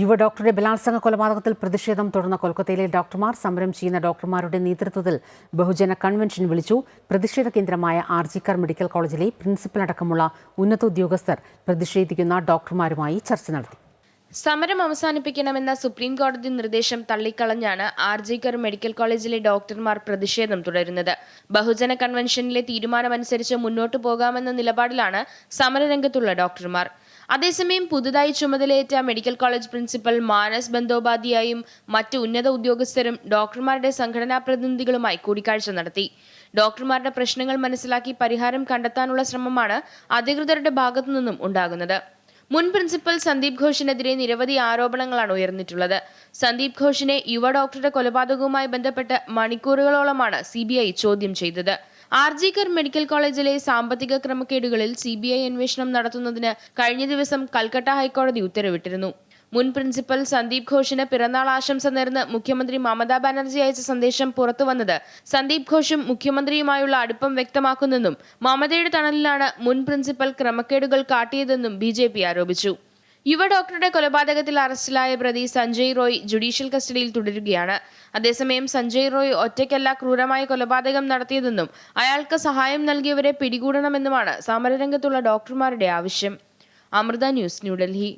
യുവ ഡോക്ടറുടെ ബലാത്സംഗ കൊലപാതകത്തിൽ പ്രതിഷേധം തുടർന്ന കൊൽക്കത്തയിലെ ഡോക്ടർമാർ സമരം ചെയ്യുന്ന ഡോക്ടർമാരുടെ നേതൃത്വത്തിൽ ബഹുജന കൺവെൻഷൻ വിളിച്ചു. പ്രതിഷേധ കേന്ദ്രമായ ആർജിക്കർ മെഡിക്കൽ കോളേജിലെ പ്രിൻസിപ്പൽ അടക്കമുള്ള ഉന്നത ഉദ്യോഗസ്ഥർ പ്രതിഷേധിക്കുന്ന ഡോക്ടർമാരുമായി ചർച്ച നടത്തി. സമരം അവസാനിപ്പിക്കണമെന്ന സുപ്രീം കോടതി നിർദ്ദേശം തള്ളിക്കളഞ്ഞാണ് ആർ കർ മെഡിക്കൽ കോളേജിലെ ഡോക്ടർമാർ പ്രതിഷേധം തുടരുന്നത്. ബഹുജന കൺവെൻഷനിലെ തീരുമാനമനുസരിച്ച് മുന്നോട്ടു പോകാമെന്ന നിലപാടിലാണ് സമരരംഗത്തുള്ള ഡോക്ടർമാർ. അതേസമയം പുതുതായി ചുമതലയേറ്റ മെഡിക്കൽ കോളേജ് പ്രിൻസിപ്പൽ മാനസ് ബന്ദോപാധ്യായും മറ്റ് ഉന്നത ഉദ്യോഗസ്ഥരും ഡോക്ടർമാരുടെ സംഘടനാ പ്രതിനിധികളുമായി കൂടിക്കാഴ്ച നടത്തി. ഡോക്ടർമാരുടെ പ്രശ്നങ്ങൾ മനസ്സിലാക്കി പരിഹാരം കണ്ടെത്താനുള്ള ശ്രമമാണ് അധികൃതരുടെ ഭാഗത്തു നിന്നും ഉണ്ടാകുന്നത്. മുൻ പ്രിൻസിപ്പൽ സന്ദീപ് ഘോഷിനെതിരെ നിരവധി ആരോപണങ്ങളാണ് ഉയർന്നിട്ടുള്ളത്. സന്ദീപ് ഘോഷിനെ യുവ ഡോക്ടറുടെ കൊലപാതകവുമായി ബന്ധപ്പെട്ട് മണിക്കൂറുകളോളമാണ് സി ചോദ്യം ചെയ്തത്. ആർ കർ മെഡിക്കൽ കോളേജിലെ സാമ്പത്തിക ക്രമക്കേടുകളിൽ സി ബി ഐ അന്വേഷണം നടത്തുന്നതിന് കഴിഞ്ഞ ദിവസം കൽക്കട്ട ഹൈക്കോടതി ഉത്തരവിട്ടിരുന്നു. മുൻ പ്രിൻസിപ്പൽ സന്ദീപ് ഘോഷിന് പിറന്നാൾ ആശംസ നേർന്ന് മുഖ്യമന്ത്രി മമതാ ബാനർജി അയച്ച സന്ദേശം പുറത്തുവന്നത് സന്ദീപ് ഘോഷും മുഖ്യമന്ത്രിയുമായുള്ള അടുപ്പം വ്യക്തമാക്കുന്നെന്നും മമതയുടെ തണലിലാണ് മുൻ പ്രിൻസിപ്പൽ ക്രമക്കേടുകൾ കാട്ടിയതെന്നും ബി ആരോപിച്ചു. യുവ ഡോക്ടറുടെ കൊലപാതകത്തിൽ അറസ്റ്റിലായ പ്രതി സഞ്ജയ് റോയ് ജുഡീഷ്യൽ കസ്റ്റഡിയിൽ തുടരുകയാണ്. അതേസമയം സഞ്ജയ് റോയ് ഒറ്റയ്ക്കല്ല ക്രൂരമായ കൊലപാതകം നടത്തിയതെന്നും അയാൾക്ക് സഹായം നൽകിയവരെ പിടികൂടണമെന്നുമാണ് സമരരംഗത്തുള്ള ഡോക്ടർമാരുടെ ആവശ്യം. അമൃത ന്യൂസ് ന്യൂഡൽഹി.